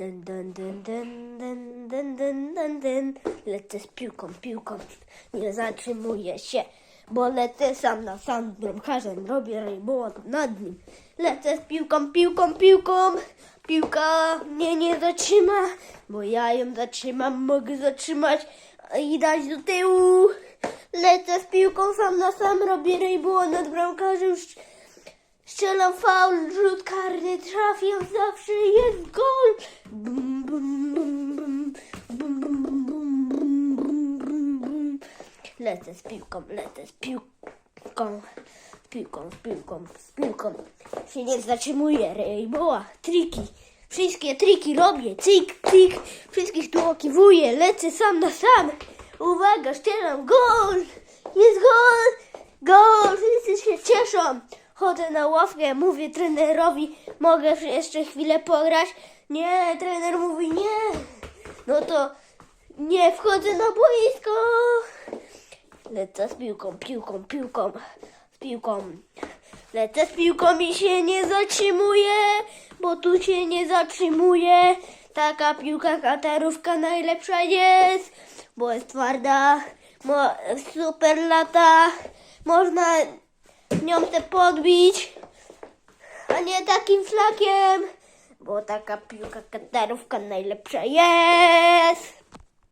dun, dun, dun, dun, dun, dun, dun, dun, dun. Lecę z piłką, piłką, nie zatrzymuję się, bo lecę sam na sam bramkarzem, robię rainbow nad nim. Lecę z piłką, piłką, piłką, piłka mnie nie zatrzyma, bo ja ją zatrzymam, mogę zatrzymać i dać do tyłu. Lecę z piłką sam na sam, robię rainbow nad bramkarzem, Strzelam faul, rzut karny, trafiam zawsze, jest gol! Lecę z piłką, lecę z piłką, z piłką, z piłką, z piłką. Się nie zatrzymuję, Rainbowa, triki, wszystkie triki robię, cyk, cyk, wszystkich tu okiwuję, lecę sam na sam. Uwaga, strzelam, gol! Jest gol! Gol! Wszyscy się cieszą. Chodzę na ławkę, mówię trenerowi, mogę jeszcze chwilę pograć. Nie, trener mówi nie. No to nie wchodzę na boisko. Lecę z piłką, piłką, piłką, z piłką. Lecę z piłką i się nie zatrzymuję, bo tu się nie zatrzymuje. Taka piłka katarówka najlepsza jest, bo jest twarda, mo- super lata, można nią te podbić, a nie takim flakiem, bo taka piłka katarówka najlepsza jest.